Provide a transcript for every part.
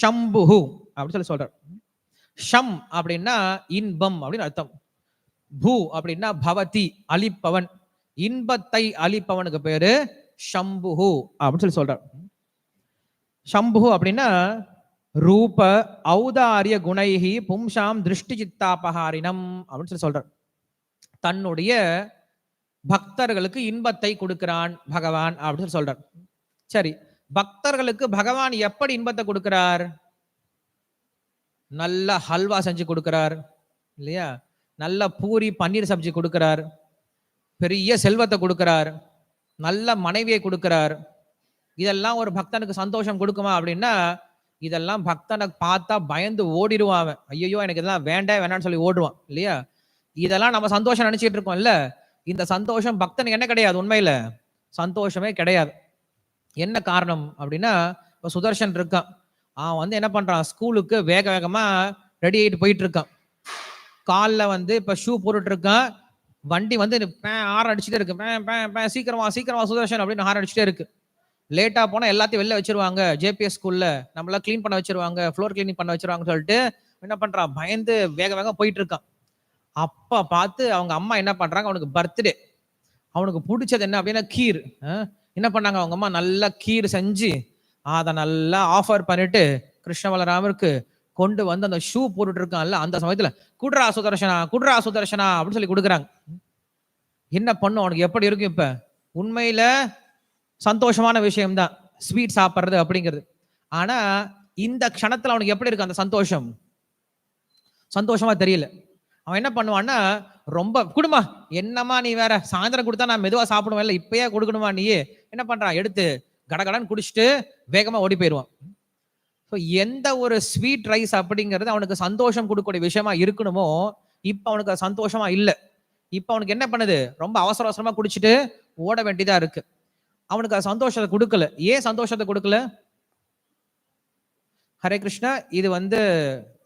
ஷம்புஹு அப்படின்னு சொல்லி சொல்றார். ஷம் அப்படின்னா இன்பம் அப்படின்னு அர்த்தம். பூ அப்படின்னா பவதி அழிப்பவன். இன்பத்தை அழிப்பவனுக்கு பேரு ஷம்புஹு அப்படின்னு சொல்லி சொல்றார். ஷம்புஹு அப்படின்னா ரூப ஔதாரிய குணைஹி பும்சாம் திருஷ்டி சித்தாபகாரினம் அப்படின்னு சொல்லி சொல்றார். தன்னுடைய பக்தர்களுக்கு இன்பத்தை கொடுக்கிறான் பகவான் அப்படின்னு சொல்லி சொல்றார். சரி பக்தர்களுக்கு பகவான் எப்படி இன்பத்தை கொடுக்கிறார்? நல்ல ஹல்வா செஞ்சு கொடுக்கிறார் இல்லையா? நல்ல பூரி பன்னீர் சப்ஜி கொடுக்கிறார் பெரிய செல்வத்தை கொடுக்கிறார் நல்ல மனைவியை கொடுக்கிறார். இதெல்லாம் ஒரு பக்தனுக்கு சந்தோஷம் கொடுக்குமா அப்படின்னா இதெல்லாம் பக்தனை பார்த்தா பயந்து ஓடிடுவான் அவன். ஐயோ எனக்கு இதெல்லாம் வேண்டாம் வேணாம்னு சொல்லி ஓடுவான் இல்லையா? இதெல்லாம் நம்ம சந்தோஷம் நினைச்சிட்டு இருக்கோம்ல. இந்த சந்தோஷம் பக்தனுக்கு என்ன கிடையாது உண்மையில? சந்தோஷமே கிடையாது. என்ன காரணம் அப்படின்னா இப்போ சுதர்ஷன் இருக்கான். அவன் வந்து என்ன பண்ணுறான் ஸ்கூலுக்கு வேக வேகமாக ரெடி ஆகிட்டு போயிட்டு இருக்கான் காலில் வந்து இப்போ ஷூ போட்டுட்டு இருக்கான் வண்டி வந்து ஹார் அடிச்சுட்டே இருக்கு. பே, பே, சீக்கிரமா சீக்கிரமா சுதர்ஷன் அப்படின்னு ஹார் அடிச்சுட்டே இருக்கு. லேட்டாக போனால் எல்லாத்தையும் வெளில வச்சிருவாங்க. ஜேபிஎஸ் ஸ்கூலில் நம்மளாம் க்ளீன் பண்ண வச்சிருவாங்க. ஃப்ளோர் க்ளீனிங் பண்ண வச்சிருவாங்கன்னு சொல்லிட்டு என்ன பண்ணுறான் பயந்து வேக வேகம் போயிட்டு இருக்கான் அப்ப பார்த்து அவங்க அம்மா என்ன பண்ணுறாங்க அவனுக்கு பர்த்டே அவனுக்கு பிடிச்சது என்ன அப்படின்னா கீர். என்ன பண்ணாங்க? அவங்க அம்மா நல்லா கீர் செஞ்சு அதை நல்லா ஆஃபர் பண்ணிட்டு கிருஷ்ணவலராமருக்கு கொண்டு வந்து அந்த ஷூ போட்டுட்டு இருக்கான்ல அந்த சமயத்துல குட்ரா சுதர்ஷனா குட்ரா சுதர்ஷனா அப்படின்னு சொல்லி கொடுக்குறாங்க. என்ன பண்ணும்? அவனுக்கு எப்படி இருக்கும் இப்ப? உண்மையில சந்தோஷமான விஷயம்தான். ஸ்வீட் சாப்பிட்றது அப்படிங்கிறது. ஆனா இந்த க்ஷணத்துல அவனுக்கு எப்படி இருக்கு அந்த சந்தோஷம்? சந்தோஷமா தெரியல. அவன் என்ன பண்ணுவான்னா ரொம்ப குடுமா என்னம்மா நீ வேற? சாயந்தரம் கொடுத்தா நான் மெதுவா சாப்பிடுவேன். இல்லை இப்பயே கொடுக்கணுமா நீ? என்ன பண்றான் எடுத்து கடகடன்னு குடிச்சிட்டு வேகமா ஓடி போயிடுவான். ஸோ எந்த ஒரு ஸ்வீட் ரைஸ் அப்படிங்கிறது அவனுக்கு சந்தோஷம் கொடுக்கக்கூடிய விஷயமா இருக்கணுமோ இப்போ அவனுக்கு அது சந்தோஷமா இல்லை. இப்போ அவனுக்கு என்ன பண்ணுது? ரொம்ப அவசர அவசரமா குடிச்சிட்டு ஓட வேண்டியதா இருக்கு. அவனுக்கு அது சந்தோஷத்தை கொடுக்கல. ஏன் சந்தோஷத்தை கொடுக்கல? ஹரே கிருஷ்ணா இது வந்து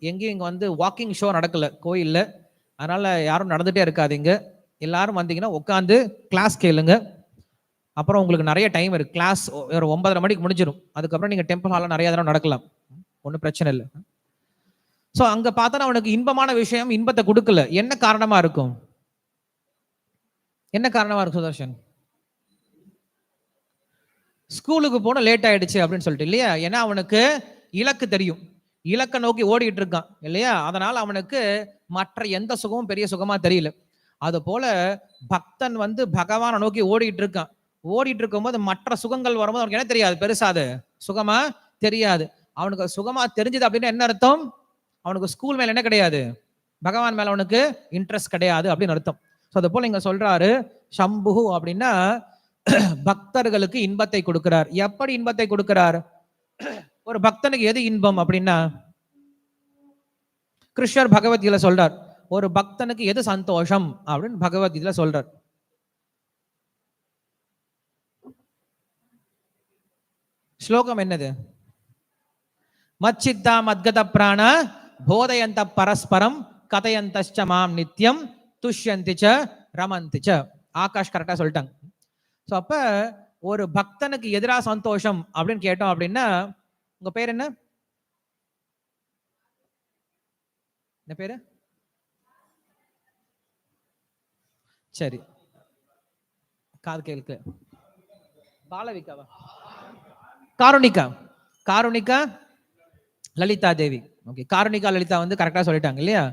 எங்கேயும் இங்கே வந்து வாக்கிங் ஷோ நடக்கல கோயிலில். அதனால் யாரும் நடந்துகிட்டே இருக்காதீங்க. எல்லாரும் வந்தீங்கன்னா உட்காந்து கிளாஸ் கேளுங்க. அப்புறம் உங்களுக்கு நிறைய டைம் இருக்குது கிளாஸ் ஒரு ஒன்பதரை மணிக்கு முடிஞ்சிடும் அதுக்கப்புறம் நீங்கள் டெம்பிள் ஹாலில் நிறைய தடவை நடக்கலாம். ஒன்றும் பிரச்சனை இல்லை. ஸோ அங்கே பார்த்தா அவனுக்கு இன்பமான விஷயம் இன்பத்தை கொடுக்கல. என்ன காரணமாக இருக்கும்? என்ன காரணமாக இருக்கும் சுதர்ஷன்? ஸ்கூலுக்கு போன லேட் ஆயிடுச்சு அப்படின்னு சொல்லிட்டு இல்லையா? ஏன்னா அவனுக்கு இலக்கு தெரியும். இலக்கை நோக்கி ஓடிட்டு இருக்கான் இல்லையா? அதனால் அவனுக்கு மற்ற எந்த சுகமும் பெரிய சுகமா தெரியல. அது போல பக்தன் வந்து பகவானை நோக்கி ஓடிட்டு இருக்கான். ஓடிட்டு இருக்கும்போது மற்ற சுகங்கள் வரும்போது அவனுக்கு என்ன தெரியாது? பெருசா அது. சுகமா தெரியாது. அவனுக்கு சுகமா தெரிஞ்சது அப்படின்னு என்ன அர்த்தம்? அவனுக்கு ஸ்கூல் மேல என்ன கிடையாது? பகவான் மேல அவனுக்கு இன்ட்ரெஸ்ட் கிடையாது அப்படின்னு அர்த்தம். ஸோ அது போல இங்க சொல்றாரு சம்பு அப்படின்னா பக்தர்களுக்கு இன்பத்தை கொடுக்கிறார். எப்படி இன்பத்தை கொடுக்கிறார்? ஒரு பக்தனுக்கு எது இன்பம் அப்படின்னா கிருஷ்ணர் பகவத்கீதை சொல்றார் ஒரு பக்தனுக்கு எது சந்தோஷம்? அப்படின்னு பகவத்கீதையில சொல்றார். ஸ்லோகம் என்னது? மச்சித்தா மத்கத பிராண போதயந்த பரஸ்பரம் கதையந்தச்ச மாம் நித்யம் துஷ்யந்திச்ச ச ச. ஆகாஷ் கரெக்டாக சொல்லிட்டாங்க. ஸோ அப்ப ஒரு பக்தனுக்கு எதிராக சந்தோஷம் அப்படின்னு கேட்டோம் அப்படின்னா உங்க பேர் என்ன? என்ன பேர்? சரி. காது கேளுக்கு பாலவிகாவா? காருணிகா. காருணிகா லலிதா தேவி. ஓகே காருணிகா லலிதா வந்து கரெக்டாக சொல்லிட்டாங்க இல்லையா?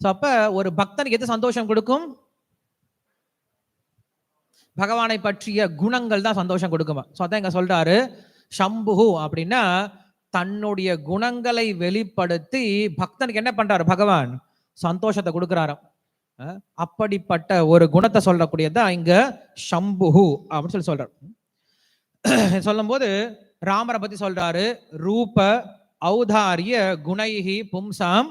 ஸோ அப்போ ஒரு பக்தனுக்கு எது சந்தோஷம் கொடுக்கும்? பகவானை பற்றிய குணங்கள் தான் சந்தோஷம் கொடுக்குமா? ஸோ அதான் இங்கே சொல்கிறாரு சம்புகு அப்படின்னா தன்னுடைய குணங்களை வெளிப்படுத்தி பக்தனுக்கு என்ன பண்றாரு பகவான்? சந்தோஷத்தை கொடுக்குறாராம். அப்படிப்பட்ட ஒரு குணத்தை சொல்லக்கூடியதுதான் இங்க ஷம்புஹு அப்படின்னு சொல்லி சொல்றார். சொல்லும்போது ராமரை பத்தி சொல்றாரு ரூப ஔதாரிய குணைஹி பும்சாம்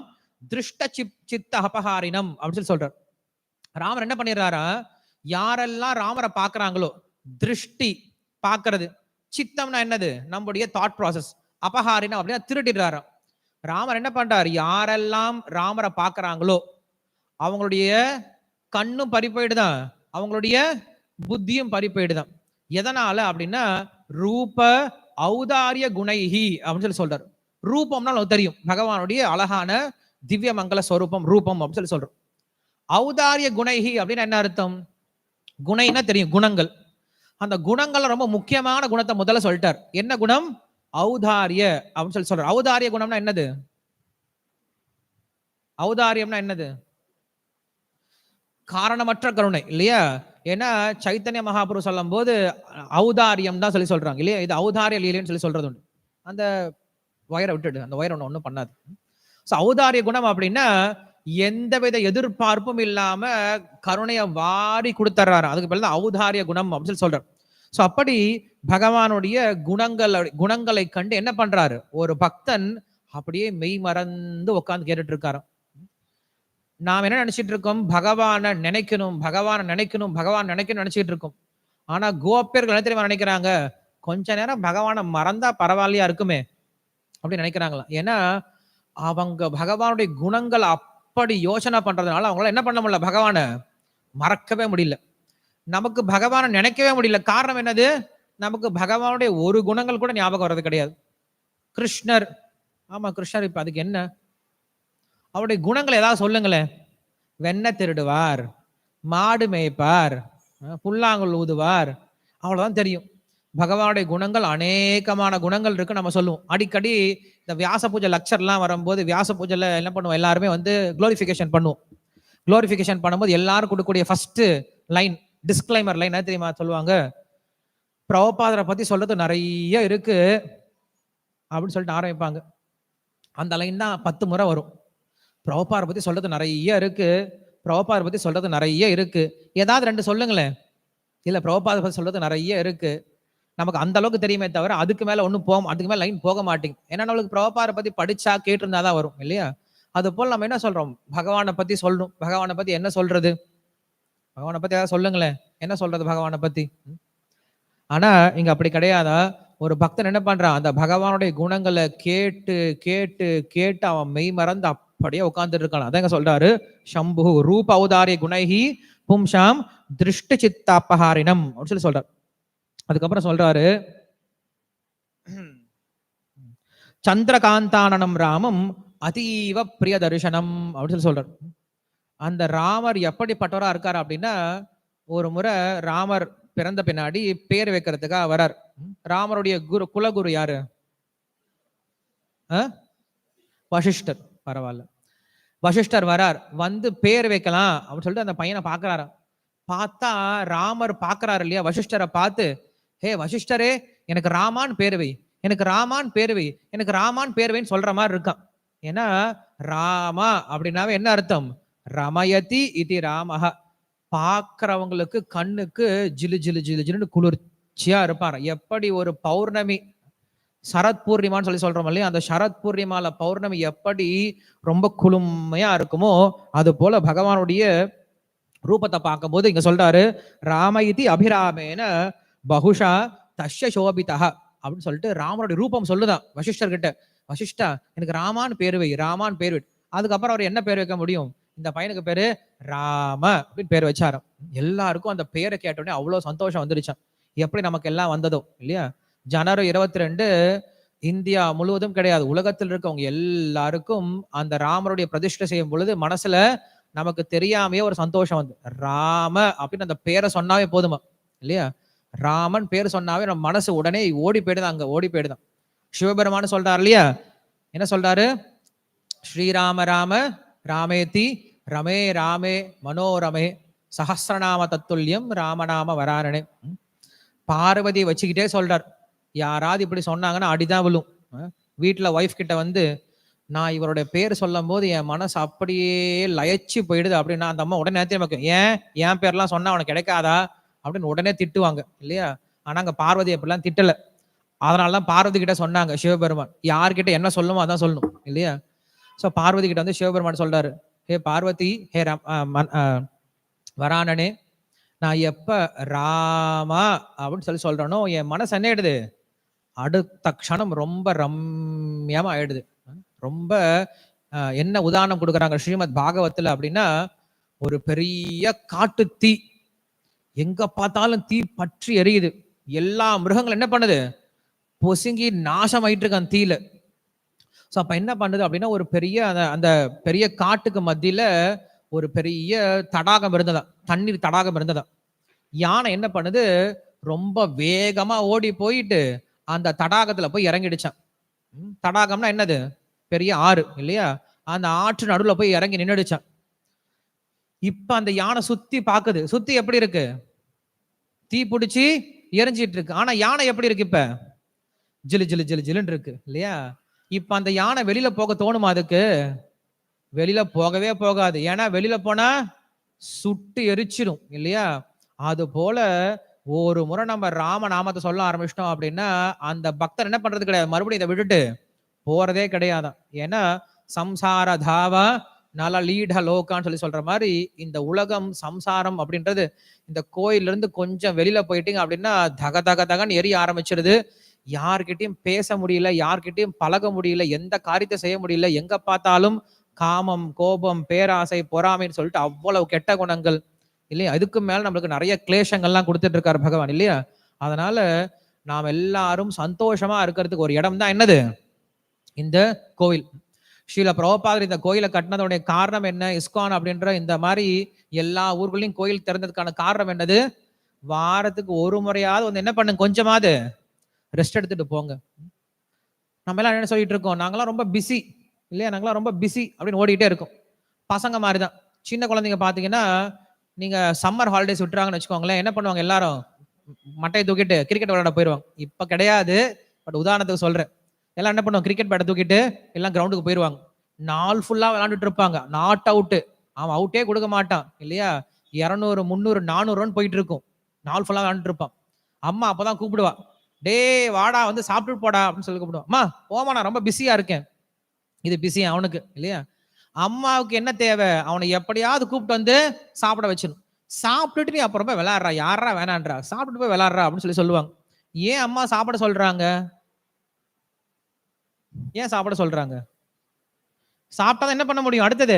திருஷ்ட சிப் சித்த அபகாரினம் அப்படின்னு சொல்லி சொல்றார். ராமர் என்ன பண்ணிடுறாரா? யாரெல்லாம் ராமரை பார்க்குறாங்களோ திருஷ்டி பார்க்கறது சித்தம்னா என்னது? நம்முடைய தாட் ப்ராசஸ் அபஹாரினம் அப்படின்னா திருடிடுறாராம் ராமர் என்ன பண்றாரு? யாரெல்லாம் ராமரை பார்க்கறாங்களோ அவங்களுடைய கண்ணும் பறிப்போயிடுதான் அவங்களுடைய புத்தியும் பறிப்போயிடுதான் எதனால அப்படின்னா ரூப ஔதாரிய குணைஹி அப்படின்னு சொல்லி சொல்றாரு. ரூபம்னா நமக்கு தெரியும். பகவானுடைய அழகான திவ்ய மங்கள ஸ்வரூபம் ரூபம் அப்படின்னு சொல்லி சொல்றோம். ஔதாரிய குணைஹி அப்படின்னு என்ன அர்த்தம்? குணைன்னா தெரியும் குணங்கள். அந்த குணங்கள்ல ரொம்ப முக்கியமான குணத்தை முதல்ல சொல்லிட்டார். என்ன குணம்? ஔதாரிய அப்படின்னு சொல்லி சொல்றார். ஔதாரிய குணம்னா என்னது? ஔதாரியம்னா என்னது? காரணமற்ற கருணை இல்லையா? ஏன்னா சைத்தன்ய மகாபுரு சொல்லும் போது ஔதாரியம் தான் சொல்லி சொல்றாங்க இல்லையா? இது ஔதாரிய லீலைன்னு சொல்லி சொல்றது உண்டு. அந்த ஒயரை விட்டுடு அந்த ஒயர் ஒன்று ஒன்றும் பண்ணாது. ஸோ ஔதாரிய குணம் அப்படின்னா எந்தவித எதிர்பார்ப்பும் இல்லாம கருணையை வாரி கொடுத்துட்றாரு அதுக்கு பேர் தான் ஔதாரிய குணம் அப்படின்னு சொல்லி சொல்றாரு. ஸோ அப்படி பகவானுடைய குணங்கள் குணங்களை கண்டு என்ன பண்றாரு? ஒரு பக்தன் அப்படியே மெய் மறந்து உட்காந்து கேட்டுட்டு இருக்காரு நாம் என்ன நினைச்சிட்டு இருக்கோம் பகவானை நினைக்கணும் பகவானை நினைக்கணும் பகவான் நினைக்கணும் நினைச்சிட்டு இருக்கோம் ஆனா கோபியர்கள் என்ன தெரியுமா நினைக்கிறாங்க? கொஞ்ச நேரம் பகவானை மறந்தா பரவாயில்லையா இருக்குமே? அப்படின்னு நினைக்கிறாங்களா ஏன்னா அவங்க பகவானுடைய குணங்கள் அப்படி யோசனை பண்றதுனால அவங்களால என்ன பண்ண முடியல? பகவானை மறக்கவே முடியல. நமக்கு பகவானை நினைக்கவே முடியல. காரணம் என்னது? நமக்கு பகவானுடைய ஒரு குணங்கள் கூட ஞாபகம் வர்றது கிடையாது. கிருஷ்ணர் ஆமா கிருஷ்ணர் இப்ப அதுக்கு என்ன? அவருடைய குணங்கள் ஏதாவது சொல்லுங்களேன் வெண்ணெய் திருடுவார் மாடு மேய்ப்பார் புல்லாங்குள் ஊதுவார் அவ்வளவுதான் தெரியும். பகவானுடைய குணங்கள் அநேகமான குணங்கள் இருக்கு நம்ம சொல்லுவோம். அடிக்கடி இந்த வியாச பூஜை லக்சர்லாம் வரும்போது வியாச பூஜையில் என்ன பண்ணுவோம்? எல்லாருமே வந்து குளோரிஃபிகேஷன் பண்ணுவோம். குளோரிஃபிகேஷன் பண்ணும்போது எல்லாரும் கொடுக்கக்கூடிய ஃபர்ஸ்ட் லைன் டிஸ்க்ளைமர் லைன் என்ன தெரியுமா சொல்லுவாங்க? பிரபபாதரை பத்தி சொல்றது நிறைய இருக்கு அப்படின்னு சொல்லிட்டு ஆரம்பிப்பாங்க. அந்த லைன் தான் பத்து முறை வரும். பிரபுபாரை பத்தி சொல்றது நிறைய இருக்கு. பிரபுபாரை பத்தி சொல்றது நிறைய இருக்கு. ஏதாவது ரெண்டு சொல்லுங்களேன். இல்ல பிரபுபாதை பத்தி சொல்றது நிறைய இருக்கு. நமக்கு அந்த அளவுக்கு தெரியுமே தவிர அதுக்கு மேல ஒன்றும் போக அதுக்கு மேல லைன் போக மாட்டேங்குது. ஏன்னா நம்மளுக்கு பிரபுபாரை பத்தி படிச்சா கேட்டிருந்தாதான் வரும் இல்லையா? அது போல் நம்ம என்ன சொல்றோம்? பகவானை பத்தி சொல்லணும். பகவானை பத்தி என்ன சொல்றது? பகவானை பத்தி ஏதாவது சொல்லுங்களேன். என்ன சொல்றது பகவானை பத்தி? ஆனா இங்க அப்படி கிடையாதா? ஒரு பக்தன் என்ன பண்றான்? அந்த பகவானுடைய குணங்களை கேட்டு கேட்டு கேட்டு அவன் மெய் மறந்து அப்படியே உட்கார்ந்துட்டு இருக்கான் அதான் சொல்றாரு. சம்பு ரூப அவதாரிய குணைஹி பும்சாம் திருஷ்ட சித்தாப்பஹாரினம் அப்படின்னு சொல்லி சொல்றாரு. அதுக்கப்புறம் சொல்றாரு சந்திரகாந்தானனம் ராமம் அதீவ பிரிய தரிசனம் அப்படின்னு சொல்லி சொல்றாரு. அந்த ராமர் எப்படிப்பட்டவரா இருக்காரு அப்படின்னா ஒரு முறை ராமர் பிறந்த பின்னாடி பேர் வைக்கிறதுக்காக வரார். ராமருடைய குரு குலகுரு யாரு? ஆ? வசிஷ்டர். பரவாயில்ல. வசிஷ்டர் வரார். வந்து பேர் வைக்கலாம் அப்படின்னு சொல்லிட்டு அந்த பையனை பாக்குறாரா பார்த்தா ராமர் பாக்குறாரு இல்லையா? வசிஷ்டரை பார்த்து ஹே வசிஷ்டரே எனக்கு ராமான் பேர் வை. எனக்கு ராமான் பேர் வை. எனக்கு ராமான் பேர் வைன்னு சொல்ற மாதிரி இருக்கான். ஏன்னா ராமா அப்படின்னாவே என்ன அர்த்தம்? ரமயதி இது ராமஹா. பார்க்குறவங்களுக்கு கண்ணுக்கு ஜிலு ஜிலு ஜிலு ஜிலுன்னு குளிர்ச்சியா இருப்பார். எப்படி ஒரு பௌர்ணமி சரத் பூர்ணிமான்னு சொல்லி சொல்றோம் இல்லையா? அந்த சரத் பூர்ணிமால பௌர்ணமி எப்படி ரொம்ப குளுமையா இருக்குமோ அது போல பகவானுடைய ரூபத்தை பார்க்கும்போது இங்க சொல்றாரு ராம இதி அபிராமேன பகுஷா தஷ்ய சோபிதா அப்படின்னு சொல்லிட்டு ராமனுடைய ரூபம் சொல்லுதான் வசிஷ்டர்கிட்ட. வசிஷ்டா எனக்கு ராமான் பேர் வை ராமான் பேர் வை. அதுக்கப்புறம் அவர் என்ன பேர் வைக்க முடியும்? இந்த பையனுக்கு பேரு ராம அப்படின்னு பேர் வச்சாராம். எல்லாருக்கும் அந்த பேரை கேட்டோடனே அவ்வளவு சந்தோஷம் வந்துருச்சான் எப்படி நமக்கு எல்லாம் வந்ததோ இல்லையா? ஜனவரி இருபத்தி ரெண்டு இந்தியா முழுவதும் கிடையாது. உலகத்தில் இருக்கவங்க எல்லாருக்கும் அந்த ராமருடைய பிரதிஷ்டை செய்யும் பொழுது மனசுல நமக்கு தெரியாமையே ஒரு சந்தோஷம் வந்து ராம அப்படின்னு அந்த பேரை சொன்னாவே போதுமா இல்லையா? ராமன் பேர் சொன்னாவே நம்ம மனசு உடனே ஓடி போயிடுதான் அங்க ஓடி போயிடுதான். சிவபெருமான் சொல்றாரு இல்லையா? என்ன சொல்றாரு? ஸ்ரீராம ராம ராமேதி ரமே ராமே மனோரமே சஹஸ்ரநாம தத்துல்யம் ராமநாம வராரணே பார்வதி பார்வதியை வச்சுக்கிட்டே சொல்றார். யாராவது இப்படி சொன்னாங்கன்னா அடிதான் விழும். வீட்டில் ஒய்ஃப் கிட்ட வந்து நான் இவருடைய பேர் சொல்லும் போது என் மனசு அப்படியே லயச்சு போயிடுது அப்படின்னு அந்த அம்மா உடனே நேரத்தையும் ஏன்? என் பேர்லாம் சொன்னா உனக்கு கிடைக்காதா? அப்படின்னு உடனே திட்டுவாங்க. இல்லையா? ஆனா அங்க பார்வதி அப்படிலாம் திட்டல. அதனாலதான் பார்வதி கிட்ட சொன்னாங்க சிவபெருமான் யார்கிட்ட என்ன சொல்லுமோ அதான் சொல்லணும். இல்லையா? ஸோ பார்வதி கிட்ட வந்து சிவபெருமான் சொல்றாரு ஹே பார்வதி ஹே ரம்- அஹ் வரானனே நான் எப்ப ராமா? அப்படின்னு சொல்லி சொல்றேனோ என் மனசு என்ன ஆயிடுது? அடுத்த க்ஷணம் ரொம்ப ரம்யமா ஆயிடுது. ரொம்ப என்ன உதாரணம் கொடுக்குறாங்க ஸ்ரீமத் பாகவத்தில் அப்படின்னா ஒரு பெரிய காட்டு தீ எங்க பார்த்தாலும் தீ பற்றி எரியுது. எல்லா மிருகங்களும் என்ன பண்ணுது? பொசுங்கி நாசம் ஆயிட்டு இருக்கான் தீயில. ஸோ அப்போ என்ன பண்ணுது அப்படின்னா ஒரு பெரிய அந்த அந்த பெரிய காட்டுக்கு மத்தியில் ஒரு பெரிய தடாகம் இருந்ததா தண்ணீர் தடாகம் இருந்ததா யானை என்ன பண்ணுது? ரொம்ப வேகமா ஓடி போயிட்டு அந்த தடாகத்துல போய் இறங்கிடுச்சான் ம், தடாகம்னா என்னது? பெரிய ஆறு இல்லையா? அந்த ஆற்று நடுவில் போய் இறங்கி நின்றுடுச்சான் இப்ப அந்த யானை சுத்தி பாக்குது. சுத்தி எப்படி இருக்கு? தீ பிடிச்சி எரிஞ்சிட்டு இருக்கு. ஆனா யானை எப்படி இருக்கு இப்ப? ஜிலு ஜிலு ஜிலு ஜிலுன்னு இருக்கு இல்லையா? இப்ப அந்த யானை வெளியில போக தோணுமா அதுக்கு? வெளியில போகவே போகாது. ஏன்னா வெளியில போனா சுட்டு எரிச்சிடும் இல்லையா? அது போல ஒரு முறை நம்ம ராம நாமத்தை சொல்ல ஆரம்பிச்சிட்டோம் அப்படின்னா அந்த பக்தர் என்ன பண்றது கிடையாது. மறுபடியும் இதை விட்டுட்டு போறதே கிடையாதான். ஏன்னா சம்சார தாவா நல லீட லோகான்னு சொல்லி சொல்ற மாதிரி இந்த உலகம் சம்சாரம் அப்படின்றது இந்த கோயில்ல இருந்து கொஞ்சம் வெளியில போயிட்டீங்க அப்படின்னா தக தக தகன்னு எரிய ஆரம்பிச்சிருது. யார்கிட்டையும் பேச முடியல யார்கிட்டையும் பழக முடியல எந்த காரியத்தை செய்ய முடியல எங்க பார்த்தாலும் காமம் கோபம் பேராசை பொறாமைன்னு சொல்லிட்டு அவ்வளவு கெட்ட குணங்கள். இல்லையா? அதுக்கு மேல நம்மளுக்கு நிறைய கிளேஷங்கள்லாம் கொடுத்துட்டு இருக்காரு பகவான் இல்லையா? அதனால நாம் எல்லாரும் சந்தோஷமா இருக்கிறதுக்கு ஒரு இடம் தான் என்னது? இந்த கோவில். ஸ்ரீல பிரபாதர் இந்த கோயிலை கட்டினதோடைய காரணம் என்ன? இஸ்கான் அப்படின்ற இந்த மாதிரி எல்லா ஊர்களையும் கோயில் திறந்ததுக்கான காரணம் என்னது? வாரத்துக்கு ஒரு முறையாவது வந்து என்ன பண்ணுங்க கொஞ்சமாவது ரெஸ்ட் எடுத்துட்டு போங்க. நம்ம எல்லாம் என்ன சொல்லிட்டு இருக்கோம்? நாங்களாம் ரொம்ப பிஸி இல்லையா? நாங்களாம் ரொம்ப பிஸி அப்படின்னு ஓடிக்கிட்டே இருக்கோம். பசங்க மாதிரி தான் சின்ன குழந்தைங்க பார்த்தீங்கன்னா நீங்கள் சம்மர் ஹாலிடேஸ் விட்டுறாங்கன்னு வச்சுக்கோங்களேன். என்ன பண்ணுவாங்க எல்லாரும்? மட்டையை தூக்கிட்டு கிரிக்கெட் விளையாட போயிடுவாங்க இப்போ கிடையாது. பட் உதாரணத்துக்கு சொல்கிறேன் எல்லாம் என்ன பண்ணுவாங்க? கிரிக்கெட் பேட்டை தூக்கிட்டு எல்லாம் கிரவுண்டுக்கு போயிடுவாங்க நாள் ஃபுல்லாக விளாண்டுட்டு இருப்பாங்க. நாட் அவுட்டு அவன் அவுட்டே கொடுக்க மாட்டான். இல்லையா? இரநூறு முந்நூறு நானூறு ரன் போயிட்டு இருக்கும். நாள் ஃபுல்லாக விளாண்டுட்டு இருப்பான். அம்மா அப்பதான் கூப்பிடுவா. டேய் வாடா வந்து சாப்பிட்டுட்டு போடா அப்படின்னு சொல்லி கூப்பிடுவோம். அம்மா போமா நான் ரொம்ப பிஸியா இருக்கேன். இது பிஸி அவனுக்கு இல்லையா? அம்மாவுக்கு என்ன தேவை? அவனை எப்படியாவது கூப்பிட்டு வந்து சாப்பிட வச்சிடணும். சாப்பிட்டுட்டு நீ அப்புறம் போய் விளையாடுறா. யாரா வேணான்றா. சாப்பிட்டுட்டு போய் விளாட்றா அப்படின்னு சொல்லி சொல்லுவாங்க. ஏன் அம்மா சாப்பிட சொல்றாங்க? ஏன் சாப்பிட சொல்றாங்க? சாப்பிட்டா என்ன பண்ண முடியும்? அடுத்தது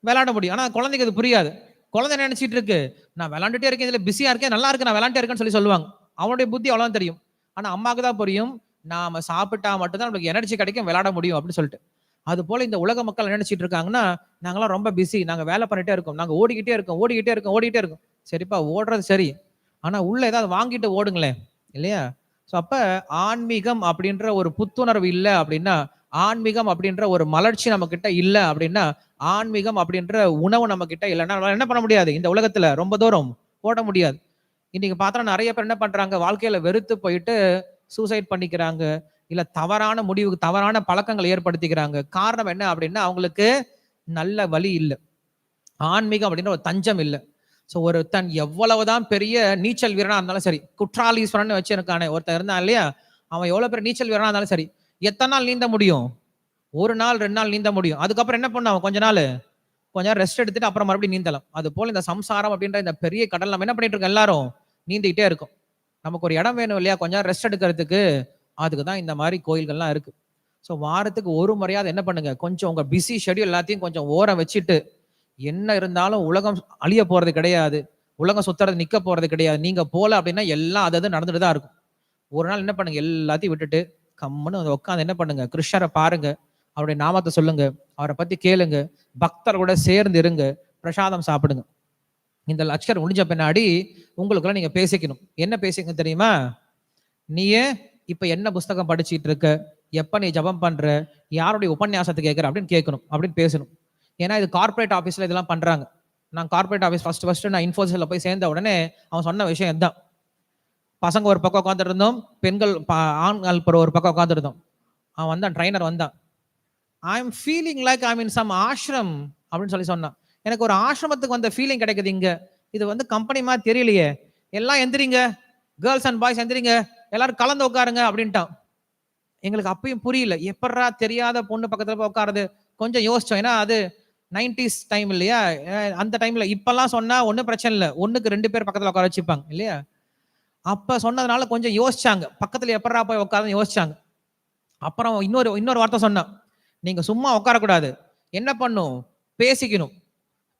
விளையாட முடியும். ஆனா குழந்தைக்கு அது புரியாது. குழந்தை நினைச்சிட்டு இருக்கு? நான் விளாண்டுட்டே இருக்கேன் இதுல பிஸியா இருக்கேன் நல்லா இருக்கு நான் விளாண்டே இருக்கேன்னு சொல்லி சொல்லுவாங்க. அவனுடைய புத்தி அவ்வளவுதான் தெரியும். ஆனா அம்மாவுக்கு தான் புரியும். நாம சாப்பிட்டா மட்டும்தான் நம்மளுக்கு எனர்ஜி கிடைக்கும் விளையாட முடியும் அப்படின்னு சொல்லிட்டு. அது போல இந்த உலக மக்கள் என்ன நினைச்சிட்டு இருக்காங்கன்னா நாங்களாம் ரொம்ப பிஸி நாங்க வேலை பண்ணிட்டே இருக்கோம். நாங்க ஓடிக்கிட்டே இருக்கோம் ஓடிக்கிட்டே இருக்கோம் ஓடிக்கிட்டே இருக்கோம். சரிப்பா ஓடுறது சரி. ஆனா உள்ள ஏதாவது வாங்கிட்டு ஓடுங்களேன். இல்லையா? ஸோ அப்ப ஆன்மீகம் அப்படின்ற ஒரு புத்துணர்வு இல்லை அப்படின்னா ஆன்மீகம் அப்படின்ற ஒரு மலர்ச்சி நம்ம கிட்ட இல்லை அப்படின்னா ஆன்மீகம் அப்படின்ற உணவு நம்ம கிட்ட இல்லைன்னா நம்மளால என்ன பண்ண முடியாது? இந்த உலகத்துல ரொம்ப தூரம் ஓட முடியாது. இன்னைக்கு பார்த்தா நிறைய பேர் என்ன பண்றாங்க? வாழ்க்கையில வெறுத்து போயிட்டு சூசைட் பண்ணிக்கிறாங்க. இல்ல தவறான முடிவுக்கு தவறான பழக்கங்களை ஏற்படுத்திக்கிறாங்க. காரணம் என்ன அப்படின்னா அவங்களுக்கு நல்ல வழி இல்லை. ஆன்மீகம் அப்படின்ற ஒரு தஞ்சம் இல்லை. ஸோ ஒருத்தன் எவ்வளவுதான் பெரிய நீச்சல் வீரனா இருந்தாலும் சரி குற்றாலீஸ்வரன் வச்சிருக்கானே ஒருத்தன் இருந்தான் இல்லையா? அவன் எவ்வளவு பெரிய நீச்சல் வீரனா இருந்தாலும் சரி எத்தனை நாள் நீந்த முடியும்? ஒரு நாள் ரெண்டு நாள் நீந்த முடியும். அதுக்கப்புறம் என்ன பண்ணுவான் கொஞ்ச நாள் கொஞ்ச நேரம் ரெஸ்ட் எடுத்துட்டு அப்புறம் மறுபடியும் நீந்தலாம். அது போல இந்த சம்சாரம் அப்படின்ற இந்த பெரிய கடல் நம்ம என்ன பண்ணிட்டு இருக்கோம் எல்லாரும்? நீந்திக்கிட்டே இருக்கும். நமக்கு ஒரு இடம் வேணும் இல்லையா? கொஞ்சம் ரெஸ்ட் எடுக்கிறதுக்கு. அதுக்கு தான் இந்த மாதிரி கோயில்கள்லாம் இருக்கு. ஸோ வாரத்துக்கு ஒரு முறையாவது என்ன பண்ணுங்க? கொஞ்சம் உங்க பிஸி ஷெடியூல் எல்லாத்தையும் கொஞ்சம் ஓரம் வச்சுட்டு என்ன இருந்தாலும் உலகம் அழிய போறது கிடையாது. உலகம் சுத்துறது நிக்க போறது கிடையாது. நீங்க போல அப்படின்னா எல்லாம் அது நடந்துட்டு தான் இருக்கும். ஒரு நாள் என்ன பண்ணுங்க? எல்லாத்தையும் விட்டுட்டு கம்முன்னு வந்து உட்காந்து என்ன பண்ணுங்க? கிருஷ்ணரை பாருங்க. அவருடைய நாமத்தை சொல்லுங்க. அவரை பத்தி கேளுங்க. பக்தரோட சேர்ந்து இருங்க. பிரசாதம் சாப்பிடுங்க. இந்த லக்ஷர் முடிஞ்ச பின்னாடி உங்களுக்குலாம் நீங்க பேசிக்கணும். என்ன பேசிக்க தெரியுமா? நீயே இப்ப என்ன புஸ்தகம் படிச்சுட்டு இருக்க? எப்ப நீ ஜபம் பண்ற? யாருடைய உபன்யாசத்தை கேட்கற அப்படின்னு கேட்கணும் அப்படின்னு பேசணும். ஏன்னா இது கார்ப்பரேட் ஆஃபீஸ்ல இதெல்லாம் பண்றாங்க. நான் கார்ப்பரேட் ஆஃபீஸ் ஃபர்ஸ்ட் ஃபர்ஸ்ட் நான் இன்ஃபோசிஸ்ல போய் சேர்ந்த உடனே அவன் சொன்ன விஷயம் இதுதான். பசங்க ஒரு பக்கம் உட்காந்துருந்தோம் பெண்கள் ஆண்கள் பிற ஒரு பக்கம் உட்காந்துருந்தோம் அவன் வந்தான் ட்ரைனர் வந்தான். I am feeling like I mean some ashram அப்படின்னு சொல்லி சொன்னான். எனக்கு ஒரு ஆசிரமத்துக்கு வந்த ஃபீலிங் கிடைக்குது இங்க. இது வந்து கம்பெனி மாதிரி தெரியலையே. எல்லாம் எந்திரிங்க. கேர்ள்ஸ் அண்ட் பாய்ஸ் எந்திரிங்க. எல்லாரும் கலந்து உட்காருங்க அப்படின்ட்டான். எங்களுக்கு அப்பயும் புரியல. எப்படா தெரியாத பொண்ணு பக்கத்துல போய் உட்காருது? கொஞ்சம் யோசிச்சோம். ஏன்னா அது நைன்டிஸ் டைம் இல்லையா? அந்த டைம்ல இப்பெல்லாம் சொன்னா ஒன்றும் பிரச்சனை இல்லை. ஒண்ணுக்கு ரெண்டு பேர் பக்கத்துல உட்கார வச்சுப்பாங்க இல்லையா? அப்ப சொன்னதுனால கொஞ்சம் யோசிச்சாங்க. பக்கத்துல எப்படா போய் உட்காருன்னு யோசிச்சாங்க. அப்புறம் இன்னொரு இன்னொரு வார்த்தை சொன்னான். நீங்க சும்மா உட்காரக்கூடாது. என்ன பண்ணும்? பேசிக்கணும்.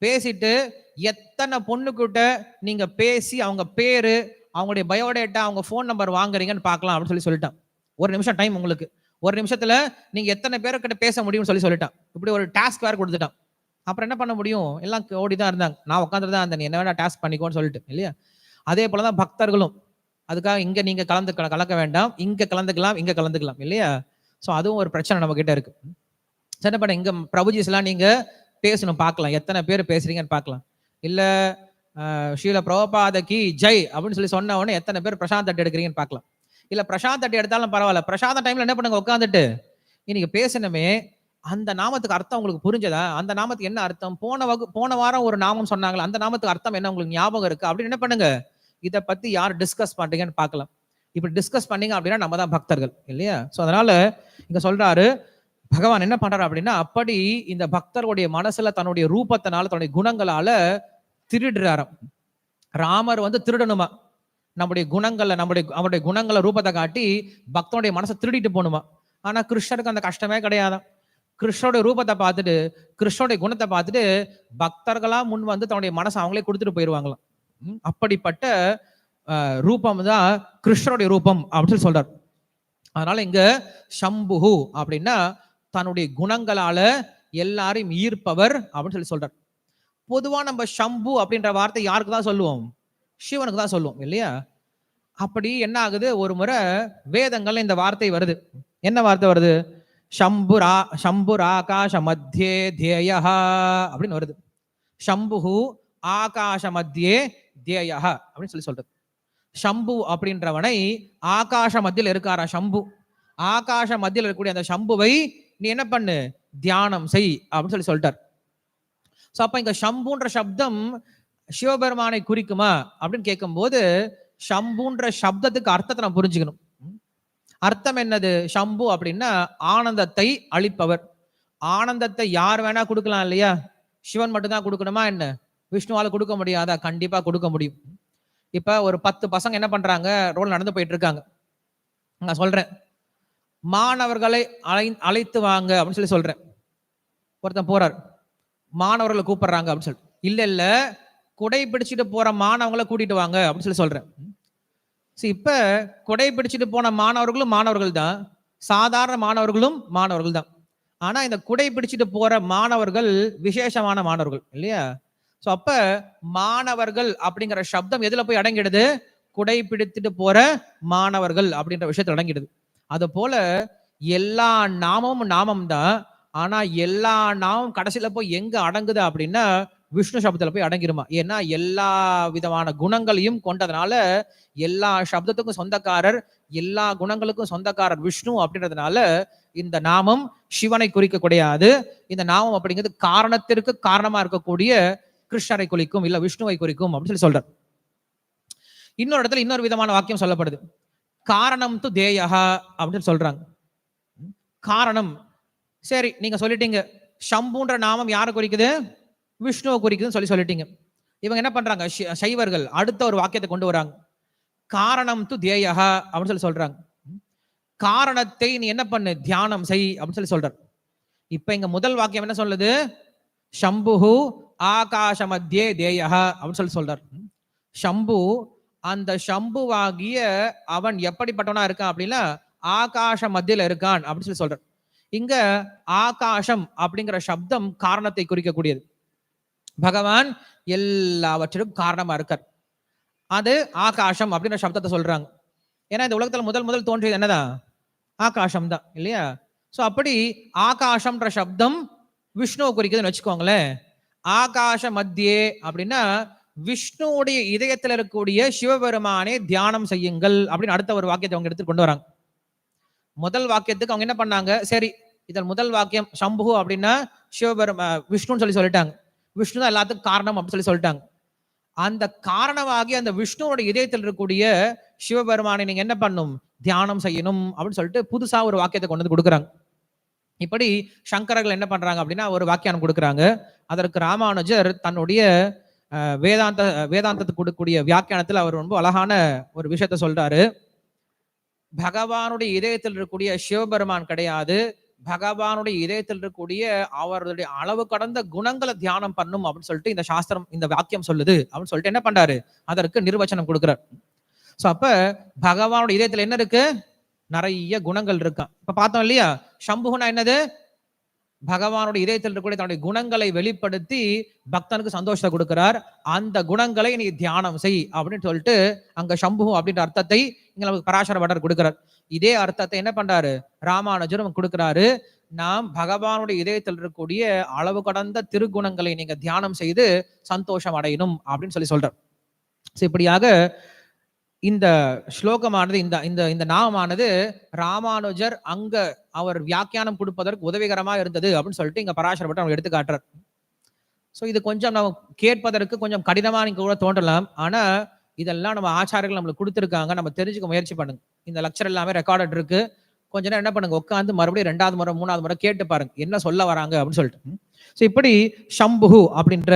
பேசிட்டு எத்தனை பொண்ணுக்கிட்ட நீங்க பேசி அவங்க பேரு அவங்களுடைய பயோடேட்டா அவங்க ஃபோன் நம்பர் வாங்குறீங்கன்னு பார்க்கலாம் அப்படின்னு சொல்லி சொல்லிட்டான். ஒரு நிமிஷம் டைம் உங்களுக்கு. ஒரு நிமிஷத்துல நீங்க எத்தனை பேர்கிட்ட பேச முடியும்னு சொல்லி சொல்லிட்டான். இப்படி ஒரு டாஸ்க் வேற கொடுத்துட்டான். அப்புறம் என்ன பண்ண முடியும்? எல்லாம் ஓடி தான் இருந்தாங்க. நான் உட்காந்துட்டு தான் இருந்தேன் என்ன வேணா டாஸ்க் பண்ணிக்கோன்னு சொல்லிட்டு இல்லையா? அதே போலதான் பக்தர்களும். அதுக்காக இங்க நீங்க கலந்து கலக்க வேண்டாம். இங்க கலந்துக்கலாம் இங்க கலந்துக்கலாம் இல்லையா? சோ அதுவும் ஒரு பிரச்சனை நம்ம கிட்ட இருக்கு. சரி பண்ண இங்க பிரபுஜிஸ் எல்லாம் நீங்க பேசணும் பார்க்கலாம். எத்தனை பேர் பேசுறீங்கன்னு பார்க்கலாம். இல்லை ஷீல பிரபாத கி ஜெய் அப்படின்னு சொல்லி சொன்ன உடனே எத்தனை பேர் பிரசாந்த் தட்டு எடுக்கிறீங்கன்னு பார்க்கலாம். இல்லை பிரசாந்த் தட்டு எடுத்தாலும் பரவாயில்ல. பிரசாந்த டைம்ல என்ன பண்ணுங்க உட்காந்துட்டு இன்னைக்கு பேசணுமே. அந்த நாமத்துக்கு அர்த்தம் உங்களுக்கு புரிஞ்சதா? அந்த நாமத்துக்கு என்ன அர்த்தம்? போன வகு போன வாரம் ஒரு நாமம் சொன்னாங்களா அந்த நாமத்துக்கு அர்த்தம் என்ன? உங்களுக்கு ஞாபகம் இருக்கு? அப்படின்னு என்ன பண்ணுங்க? இதை பத்தி யார் டிஸ்கஸ் பண்றீங்கன்னு பார்க்கலாம். இப்படி டிஸ்கஸ் பண்ணீங்க அப்படின்னா நம்ம தான் பக்தர்கள் இல்லையா? ஸோ அதனால இங்க சொல்றாரு பகவான் என்ன பண்றாரு அப்படின்னா அப்படி இந்த பக்தருடைய மனசுல தன்னுடைய ரூபத்தினால தன்னுடைய குணங்களால திருடுறாராம் ராமர் வந்து திருடணுமா? நம்முடைய குணங்களை நம்முடைய அவருடைய குணங்களை ரூபத்தை காட்டி பக்தனுடைய மனசை திருடிட்டு போகணுமா? ஆனா கிருஷ்ணருக்கு அந்த கஷ்டமே கிடையாது. கிருஷ்ணனுடைய ரூபத்தை பார்த்துட்டு கிருஷ்ணனுடைய குணத்தை பார்த்துட்டு பக்தர்களா முன் வந்து தன்னுடைய மனசை அவங்களே கொடுத்துட்டு போயிடுவாங்களாம் ம், அப்படிப்பட்ட ரூபம் தான் கிருஷ்ணனுடைய ரூபம் அப்படின்னு சொல்லி சொல்றார். அதனால இங்க சம்புகு அப்படின்னா தன்னுடைய குணங்களால எல்லாரையும் ஈர்ப்பவர் அப்படின்னு சொல்லி சொல்றார். பொதுவா நம்ம ஷம்பு அப்படின்ற வார்த்தை யாருக்கு தான் சொல்லுவோம்? சிவனுக்கு தான் சொல்லுவோம் இல்லையா? அப்படி என்ன ஆகுது? ஒரு முறை வேதங்கள்ல இந்த வார்த்தை வருது. என்ன வார்த்தை வருது? ஷம்புரா சம்புராகாச மத்தியே தேயா அப்படின்னு வருது. ஷம்புஹு ஆகாஷ மத்தியே தேயா அப்படின்னு சொல்லி சொல்றது. ஷம்பு அப்படின்றவனை ஆகாச மத்தியில் இருக்காரா சம்பு ஆகாச மத்தியில் இருக்கக்கூடிய அந்த சம்புவை நீ என்ன பண்ணு? தியானம் செய் அப்படின்னு சொல்லி சொல்லிட்டார். ஸோ அப்போ இங்க சம்புன்ற சப்தம் சிவபெருமானை குறிக்குமா? அப்படின்னு கேட்கும்போது சம்புன்ற சப்தத்துக்கு அர்த்தத்தை நான் புரிஞ்சுக்கணும். அர்த்தம் என்னது? சம்பு அப்படின்னா ஆனந்தத்தை அளிப்பவர். ஆனந்தத்தை யார் வேணா கொடுக்கலாம் இல்லையா? சிவன் மட்டும்தான் கொடுக்கணுமா என்ன? விஷ்ணுவால் கொடுக்க முடியாதா? கண்டிப்பாக கொடுக்க முடியும். இப்போ ஒரு பத்து பசங்க என்ன பண்ணுறாங்க ரோல் நடந்து போயிட்டு இருக்காங்க. நான் சொல்கிறேன் மாணவர்களை அழை அழைத்து வாங்க அப்படின்னு சொல்லி சொல்றேன். ஒருத்தன் போறார். மாணவர்களை கூப்பிடுறாங்க அப்படின்னு சொல்லி. இல்ல இல்ல குடை பிடிச்சிட்டு போற மாணவங்களை கூட்டிட்டு வாங்க அப்படின்னு சொல்லி சொல்றேன். சரி இப்ப குடை பிடிச்சிட்டு போன மாணவர்களும் மாணவர்கள் தான். சாதாரண மாணவர்களும் மாணவர்கள் தான். ஆனா இந்த குடை பிடிச்சிட்டு போற மாணவர்கள் விசேஷமான மாணவர்கள் இல்லையா? ஸோ அப்ப மாணவர்கள் அப்படிங்கிற சப்தம் எதுல போய் அடங்கிடுது? குடை பிடித்துட்டு போற மாணவர்கள் அப்படின்ற விஷயத்தில் அடங்கிடுது. அது போல எல்லா நாமமும் நாமம் தான் ஆனா எல்லா நாமம் கடைசியில போய் எங்க அடங்குது அப்படின்னா விஷ்ணு சப்தத்துல போய் அடங்கிருமா? ஏன்னா எல்லா விதமான குணங்களையும் கொண்டதுனால எல்லா சப்தத்துக்கும் சொந்தக்காரர் எல்லா குணங்களுக்கும் சொந்தக்காரர் விஷ்ணு அப்படின்றதுனால இந்த நாமம் சிவனை குறிக்க கிடையாது. இந்த நாமம் அப்படிங்கிறது காரணத்திற்கு காரணமா இருக்கக்கூடிய கிருஷ்ணரை குறிக்கும் இல்ல விஷ்ணுவை குறிக்கும் அப்படின்னு சொல்லி சொல்றார். இன்னொரு இடத்துல இன்னொரு விதமான வாக்கியம் சொல்லப்படுது. காரணம் து தேயஹா அப்படின்னு சொல்றாங்க. காரணம். சரி நீங்க சொல்லிட்டீங்க. ஷம்புன்ற நாமம் யாரை குறிக்குது? விஷ்ணுவை குறிக்குதுன்னு சொல்லி சொல்லிட்டீங்க. இவங்க என்ன பண்றாங்க? சைவர்கள் அடுத்த ஒரு வாக்கியத்தை கொண்டு வராங்க. காரணம் து தேயஹா அப்படின்னு சொல்லி சொல்றாங்க. காரணத்தை நீ என்ன பண்ணு? தியானம் செய் அப்படின்னு சொல்லி சொல்றார். இப்ப இங்க முதல் வாக்கியம் என்ன சொல்லுது? ஷம்புஹு ஆகாச மத்தியே தேயஹா அப்படின்னு சொல்லி சொல்றார். ஷம்பு அந்த சம்புவாகிய அவன் எப்படிப்பட்டவனா இருக்கான் அப்படின்னா ஆகாச மத்தியில இருக்கான் அப்படின்னு சொல்லி சொல்றான் இங்க ஆகாசம் அப்படிங்கிற சப்தம் காரணத்தை குறிக்கக்கூடியது. பகவான் எல்லாவற்றிலும் காரணமா இருக்கார். அது ஆகாசம் அப்படின்ற சப்தத்தை சொல்றாங்க. ஏன்னா இந்த உலகத்துல முதல் முதல் தோன்றியது என்னதான்? ஆகாசம் தான் இல்லையா? ஸோ அப்படி ஆகாசம்ன்ற சப்தம் விஷ்ணுவை குறிக்குதுன்னு வச்சுக்கோங்களேன். ஆகாச மத்தியே அப்படின்னா விஷ்ணுவுடைய இதயத்தில் இருக்கக்கூடிய சிவபெருமானே தியானம் செய்யுங்கள் அப்படின்னு அடுத்த ஒரு வாக்கியத்தை அவங்க எடுத்து கொண்டு வராங்க. முதல் வாக்கியத்துக்கு அவங்க என்ன பண்ணாங்க? சரி இதன் முதல் வாக்கியம் சம்பு அப்படின்னா சிவபெருமா விஷ்ணுன்னு சொல்லி சொல்லிட்டாங்க. விஷ்ணு தான் எல்லாத்துக்கும் காரணம் அப்படின்னு சொல்லி சொல்லிட்டாங்க. அந்த காரணமாகி அந்த விஷ்ணுவோட இதயத்தில் இருக்கக்கூடிய சிவபெருமானை நீங்க என்ன பண்ணும்? தியானம் செய்யணும் அப்படின்னு சொல்லிட்டு புதுசா ஒரு வாக்கியத்தை கொண்டு வந்து கொடுக்குறாங்க. இப்படி சங்கரர்கள் என்ன பண்றாங்க அப்படின்னா ஒரு வாக்கியானம் கொடுக்குறாங்க. அதற்கு ராமானுஜர் தன்னுடைய வேதாந்த வேதாந்தத்துக்கு கொடுக்கக்கூடிய வியாக்கியானத்தில் அவர் ரொம்ப அழகான ஒரு விஷயத்த சொல்றாரு. பகவானுடைய இதயத்தில் இருக்கக்கூடிய சிவபெருமான் கிடையாது. பகவானுடைய இதயத்தில் இருக்கக்கூடிய அவருடைய அளவு கடந்த குணங்களை தியானம் பண்ணும் அப்படின்னு சொல்லிட்டு இந்த சாஸ்திரம் இந்த வாக்கியம் சொல்லுது அப்படின்னு சொல்லிட்டு என்ன பண்றாரு? அதற்கு நிர்வச்சனம் கொடுக்குறார். ஸோ அப்ப பகவானுடைய இதயத்துல என்ன இருக்கு? நிறைய குணங்கள் இருக்கான் இப்ப பார்த்தோம் இல்லையா? சம்புகுனா என்னது? பகவானுடைய இதயத்தில் இருக்கக்கூடிய தன்னுடைய குணங்களை வெளிப்படுத்தி பக்தனுக்கு சந்தோஷத்தை கொடுக்கிறார். அந்த குணங்களை நீ தியானம் செய் அப்படின்னு சொல்லிட்டு அங்க சம்பு அப்படின்ற அர்த்தத்தை இங்க நமக்கு பராசர பட்டர் கொடுக்கிறார். இதே அர்த்தத்தை என்ன பண்றாரு? ராமானுஜர் நமக்கு கொடுக்கிறாரு. நாம் பகவானுடைய இதயத்தில் இருக்கக்கூடிய அளவு கடந்த திருகுணங்களை நீங்க தியானம் செய்து சந்தோஷம் அடையணும் அப்படின்னு சொல்லி சொல்றார். இப்படியாக இந்த ஸ்லோகமானது இந்த இந்த இந்த நாமமானது ராமானுஜர் அங்க அவர் வியாக்கியானம் கொடுப்பதற்கு உதவிகரமா இருந்தது அப்படின்னு சொல்லிட்டு இங்க பராசர பட்டம் எடுத்து காட்டுறார் ஸோ இது கொஞ்சம் நம்ம கேட்பதற்கு கொஞ்சம் கடினமா நீங்க கூட தோன்றலாம். ஆனா இதெல்லாம் நம்ம ஆச்சாரியர்கள் நம்மளுக்கு கொடுத்துருக்காங்க. நம்ம தெரிஞ்சுக்க முயற்சி பண்ணுங்க. இந்த லெக்சர் எல்லாமே ரெக்கார்டட் இருக்கு. கொஞ்ச நேரம் என்ன பண்ணுங்க? உட்காந்து மறுபடியும் ரெண்டாவது முறை மூணாவது முறை கேட்டு பாருங்க. என்ன சொல்ல வராங்க அப்படின்னு சொல்லிட்டு. ஸோ இப்படி ஷம்புஹு அப்படின்ற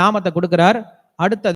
நாமத்தை கொடுக்குறார். அடுத்தது